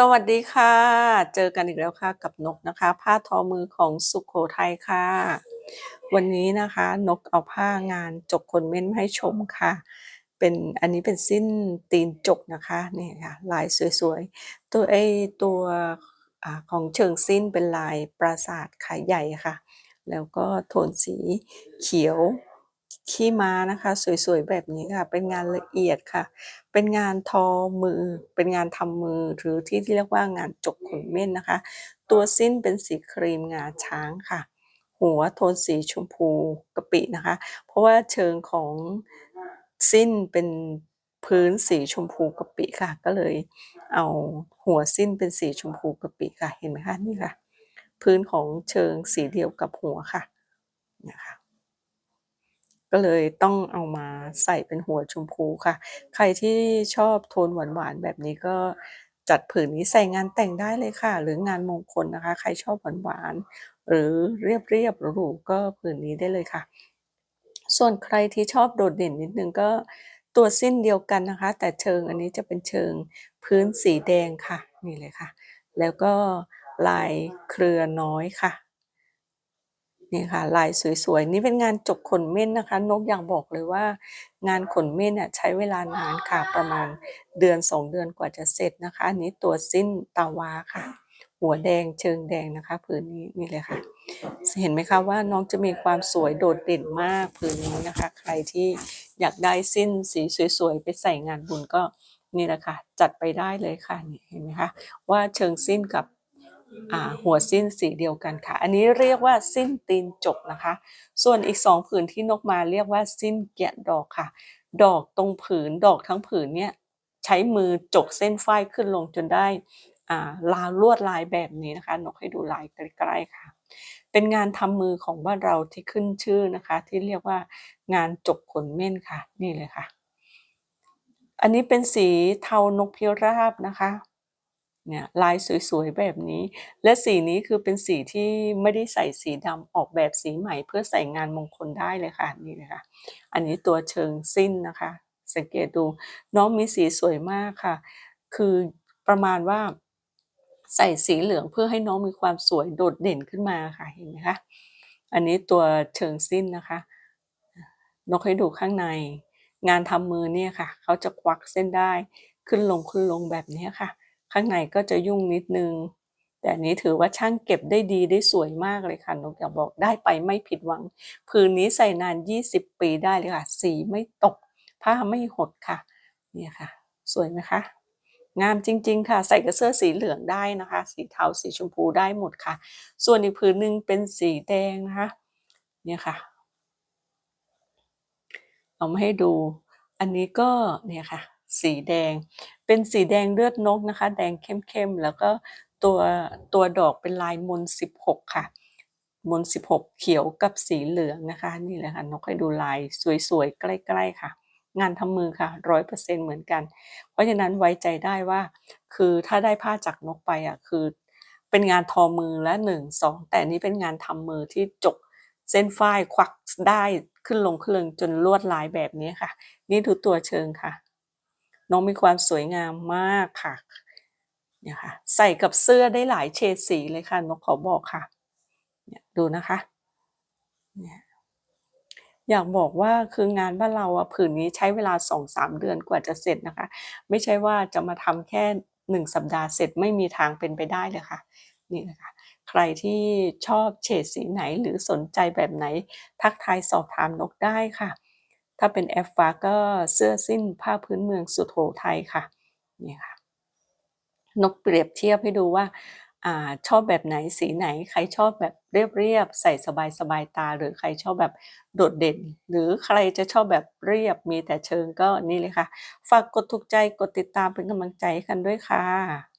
สวัสดีค่ะ เจอกันอีกแล้วค่ะกับนกนะคะ ผ้าทอมือของสุขโขทัยค่ะ วันนี้นะคะ นกเอาผ้างานจกขนเม่นมาให้ชมค่ะ เป็นอันนี้เป็นสิ้นตีนจกนะคะนี่ค่ะลายสวยๆ ตัวไอตัวอของเชิงสิ้นเป็นลายปราสาทขาใหญ่ค่ะ แล้วก็โทนสีเขียว ขี้ม้านะคะ สวยๆแบบนี้ค่ะ เป็นงานละเอียดค่ะ เป็นงานทอมือ เป็นงานทำมือหรือที่เรียกว่างานจกขนเม่นนะคะ ตัวสิ้นเป็นสีครีมงาช้างค่ะ หัวโทนสีชมพูกะปินะคะ เพราะว่าเชิงของสิ้นเป็นพื้นสีชมพูกะปิค่ะ ก็เลยเอาหัวสิ้นเป็นสีชมพูกะปิค่ะเห็นไหมคะนี่ค่ะ พื้นของเชิงสีเดียวกับหัวค่ะนะคะ ก็เลยต้องเอามาใส่เป็นหัวชมพูค่ะ ใครที่ชอบโทนหวานๆแบบนี้ก็จัดผืนนี้ใส่งานแต่งได้เลยค่ะ หรืองานมงคลนะคะ ใครชอบหวานๆหรือเรียบๆหรูๆก็ผืนนี้ได้เลยค่ะ ส่วนใครที่ชอบโดดเด่นนิดนึงก็ตัวสิ้นเดียวกันนะคะ แต่เชิงอันนี้จะเป็นเชิงพื้นสีแดงค่ะนี่เลยค่ะ แล้วก็ลายเครือน้อยค่ะ นี่ค่ะลายสวยๆ นี่เป็นงานจกขนเม่นนะคะ นกอยากบอกเลยว่า งานขนเม่นเนี่ยใช้เวลานานค่ะประมาณเดือน2เดือนกว่าจะเสร็จนะคะ อันนี้ตัวสิ้นตาวาค่ะ หัวแดงเชิงแดงนะคะผืนนี้นี่เลยค่ะ เห็นไหมคะว่าน้องจะมีความสวยโดดเด่นมากผืนนี้นะคะ ใครที่อยากได้สิ้นสีสวยๆ ไปใส่งานบุญก็นี่แหละค่ะจัดไปได้เลยค่ะนี่เห็นไหมคะว่าเชิงสิ้นกับ หัวสิ้นสีเดียวกันค่ะ อันนี้เรียกว่าสิ้นตีนจกนะคะ ส่วนอีกสองผืนที่นกมาเรียกว่าสิ้นแกะดอกค่ะ ดอกตรงผืนดอกทั้งผืนเนี่ยใช้มือจกเส้นฝ้ายขึ้นลงจนได้ลาลวดลายแบบนี้นะคะ นกให้ดูลายใกล้ๆค่ะ เป็นงานทำมือของบ้านเราที่ขึ้นชื่อนะคะ ที่เรียกว่างานจกขนเม่นค่ะ นี่เลยค่ะ อันนี้เป็นสีเทานกพิราบนะคะ เนี่ยลายสวยๆแบบนี้ และสีนี้คือเป็นสีที่ไม่ได้ใส่สีดำออกแบบสีใหม่ เพื่อใส่งานมงคลได้เลยค่ะนี่เลยค่ะอันนี้ตัวเชิงสิ้นนะคะ สังเกตดูน้องมีสีสวยมากค่ะ คือประมาณว่าใส่สีเหลืองเพื่อให้น้องมีความสวยโดดเด่นขึ้นมาค่ะเห็นไหมคะอันนี้ตัวเชิงสิ้นนะคะนกให้ดูข้างใน งานทำมือเนี่ยค่ะ เขาจะควักเส้นได้ขึ้นลงขึ้นลงแบบนี้ค่ะ ข้างในก็จะยุ่งนิดนึง แต่นนี้ถือว่าช่างเก็บได้ดีได้สวยมากเลยค่ะนกอยากบอกได้ไปไม่ผิดหวัง ผืนนี้ใส่นาน 20 ปีได้เลยค่ะ สีไม่ตก ผ้าไม่หดค่ะ เนี่ยค่ะ สวยไหมคะงามจริง ๆ ค่ะ ใส่กับเสื้อสีเหลืองได้นะคะ สีเทาสีชมพูได้หมดค่ะ ส่วนอีกผืนหนึ่งเป็นสีแดงนะคะ เนี่ยค่ะ เอามาให้ดู อันนี้ก็เนี่ยค่ะ สีแดง เป็นสีแดงเลือดนกนะคะ แดงเข้มๆ แล้วก็ตัวตัวดอกเป็นลายมนสิบหกค่ะ มนสิบหกเขียวกับสีเหลืองนะคะ นี่แหละค่ะนกให้ดูลายสวยๆ ใกล้ๆค่ะ งานทำมือค่ะร้อยเปอร์เซ็นเหมือนกัน เพราะฉะนั้นไว้ใจได้ว่า คือถ้าได้ผ้าจากนกไปอะคือ เป็นงานทอมือและหนึ่งสองแต่นี้เป็นงานทำมือที่จกเส้นฝ้ายควักได้ขึ้นลงขึ้นลงจนลวดลายแบบนี้ค่ะ นี่ดูตัวเชิงค่ะ น้องมีความสวยงามมากค่ะเนี่ยค่ะ ใส่กับเสื้อได้หลายเฉดสีเลยค่ะนกขอบอกค่ะ เนี่ยดูนะคะเนี่ยอยากบอกว่าคืองานบ้านเราอะผืนนี้ใช้เวลาสองสามเดือนกว่าจะเสร็จนะคะ ไม่ใช่ว่าจะมาทำแค่หนึ่งสัปดาห์เสร็จไม่มีทางเป็นไปได้เลยค่ะ นี่นะคะใครที่ชอบเฉดสีไหนหรือสนใจแบบไหน ทักทายสอบถามนกได้ค่ะ ถ้าเป็นแอฟฟ้าก็เสื้อสิ้นผ้าพื้นเมืองสุโขทัยค่ะนี่ค่ะนกเปรียบเทียบให้ดูว่าอชอบแบบไหนสีไหน ใครชอบแบบเรียบๆใส่สบายๆตา หรือใครชอบแบบโดดเด่น หรือใครจะชอบแบบเรียบมีแต่เชิงก็นี่เลยค่ะ ฝากกดถูกใจกดติดตามเป็นกำลังใจกันด้วยค่ะ